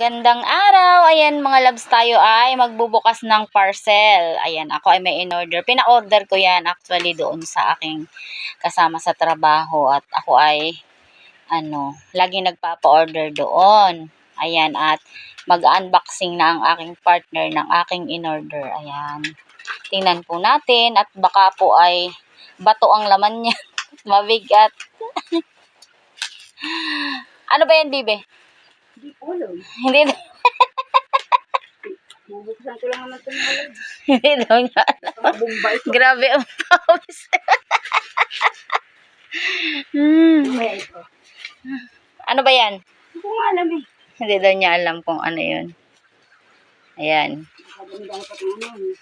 Magandang araw. Ayan mga loves tayo ay magbubukas ng parcel. Ayan, ako ay may in-order. Pina-order ko yan actually doon sa aking kasama sa trabaho at ako ay ano, lagi nagpapa-order doon. Ayan, at mag-unboxing na ang aking partner ng aking in-order. Ayan. Tingnan po natin at baka po ay bato ang laman niya. Mabigat. ano ba yan, Bibe? Hindi alam. Hindi Bubuksan ko lang naman ito ng. Hindi daw niya alam. Ang. Grabe ang pawis. hmm. Ano ba yan? Hindi ko nga alam eh. Hindi daw niya alam kung ano yun. Ayan. Ko pati ano eh.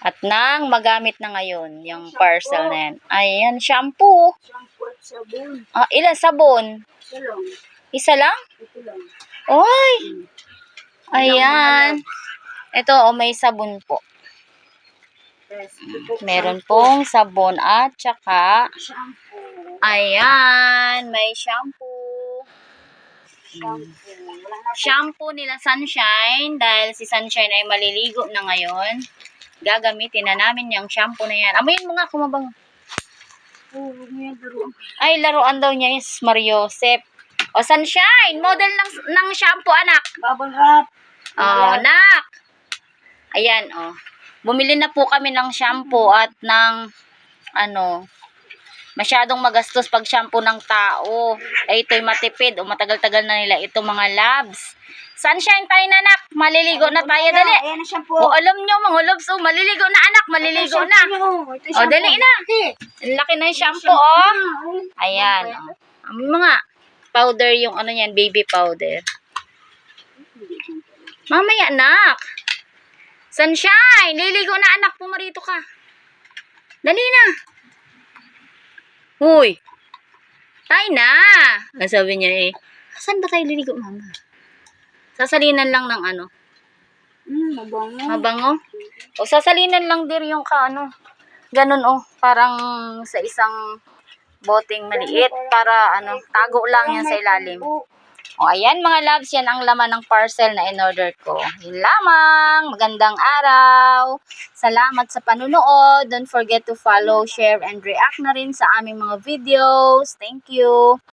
At nang magamit na ngayon yung parcel na yan. Ayan, shampoo. Shampoo at sabon. Ah, ilan sabon? Isa lang. Isa lang? Ito lang. Oy! Ayan. Ito, oh, may sabon po. Po. Meron pong sabon at saka, Shampoo. ayan, may shampoo. Shampoo. Shampoo nila Sunshine dahil si Sunshine ay maliligo na ngayon. Gagamitin na namin yung shampoo na yan. Amoyin mo nga kumabang. Oh. Ay, laruan daw niya is Mario Sep. O, Sunshine! Model ng, ng shampoo, anak. Bubble wrap. O, anak. Ayan, o. Bumili na po kami ng shampoo at ng, ano, masyadong magastos pag shampoo ng tao. Ay, ito'y matipid o matagal-tagal na nila ito mga labs. Sunshine tayo na, anak. Maliligo na tayo, dali. Ayan ang shampoo. O, alam nyo, mga loves, oh, maliligo na, anak. Maliligo na. O, dali na. Ang laki ng shampoo, oh. Ayan, oh. Ang mga powder yung ano yan, baby powder. Mamaya, anak. Sunshine, liligo na, anak. Pumarito ka. Dali na. Huy. Tayo na. Ang sabi niya eh. Saan ba tayo liligo, mama? Sasalinan lang ng ano. Hmm, mabango. Mabango? O sasalinan lang din yung ka ano. Ganun oh, parang sa isang boteng maliit para ano, tago lang yan sa ilalim. O ayan mga loves, yan ang laman ng parcel na in-order ko. Yun lamang, magandang araw. Salamat sa panunood. Don't forget to follow, share, and react na rin sa aming mga videos. Thank you.